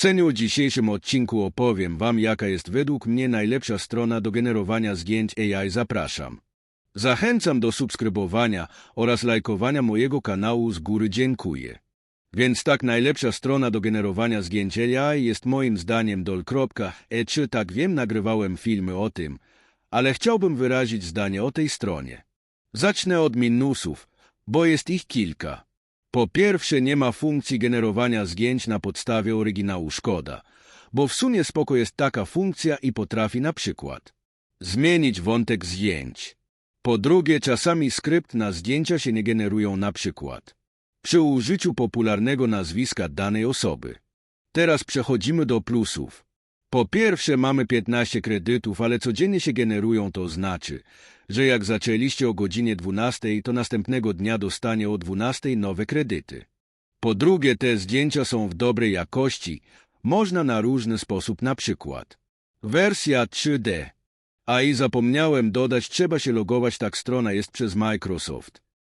Ceniu dzisiejszym odcinku opowiem Wam, jaka jest według mnie najlepsza strona do generowania zdjęć AI. Zapraszam. Zachęcam do subskrybowania oraz lajkowania mojego kanału z góry dziękuję. Więc tak najlepsza strona do generowania zdjęć AI jest moim zdaniem dol.e. Czy tak wiem, nagrywałem filmy o tym, ale chciałbym wyrazić zdanie o tej stronie. Zacznę od minusów, bo jest ich kilka. Po pierwsze, nie ma funkcji generowania zdjęć na podstawie oryginału szkoda, bo w sumie spoko jest taka funkcja i potrafi na przykład zmienić wątek zdjęć. Po drugie, czasami skrypt na zdjęcia się nie generują na przykład przy użyciu popularnego nazwiska danej osoby. Teraz przechodzimy do plusów. Po pierwsze mamy 15 kredytów, ale codziennie się generują, to znaczy, że jak zaczęliście o godzinie 12, to następnego dnia dostanie o 12 nowe kredyty. Po drugie, te zdjęcia są w dobrej jakości, można na różny sposób na przykład. Wersja 3D. A i zapomniałem dodać, trzeba się logować, tak strona jest przez Microsoft.